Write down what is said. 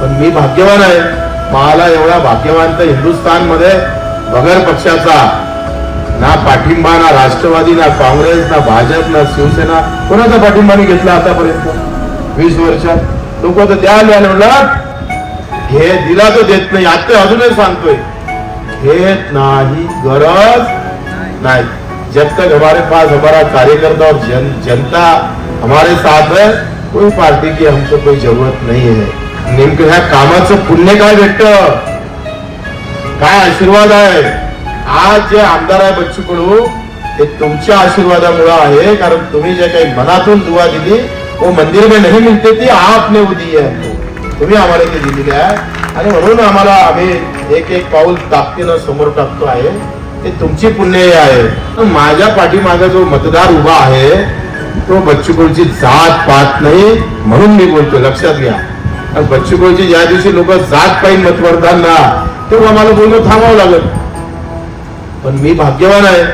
पण मी भाग्यवान आहे. मला एवढा भाग्यवान तर हिंदुस्थानमध्ये बगर पक्षाचा ना पाठिंबा ना राष्ट्रवादी ना काँग्रेस ना भाजप ना शिवसेना कोणाचा पाठिंबा मी घेतला आतापर्यंत? वीस वर्षात. लोक तर द्या म्हणलं हे दिला तो देत नाही. आता अजूनही सांगतोय घेत नाही गरज नाही. जब तक हमारे पास हमारा कार्यकर्ता और जन, जनता हमारे साथ है कोई पार्टी की हमको कोई जरूरत नहीं है। नेमकं ह्या कामाचं पुण्य काय भेटत? काय आशीर्वाद आहे? आज जे आमदार आहे बच्चू कडू ते तुमच्या आशीर्वादामुळे आहे कारण तुम्ही जे काही मनातून दुवा दिली वो मंदिर में नहीं मिलते ती आपने उदी दी तुम्ही आम्हाला ते दिलेली आहे. आणि म्हणून आम्हाला आम्ही एक एक पाऊल ताकदीनं समोर टाकतो आहे. ते तुमची पुण्य आहे. माझ्या पाठीमागे जो मतदार उभा आहे तो बच्चू कडूची जात पात नाही म्हणून मी बोलतो लक्षात घ्या. आणि ज्या दिवशी लोक जात पाहिजे मत तेव्हा मला बोलणं थांबावं लागत पण मी भाग्यवान आहे.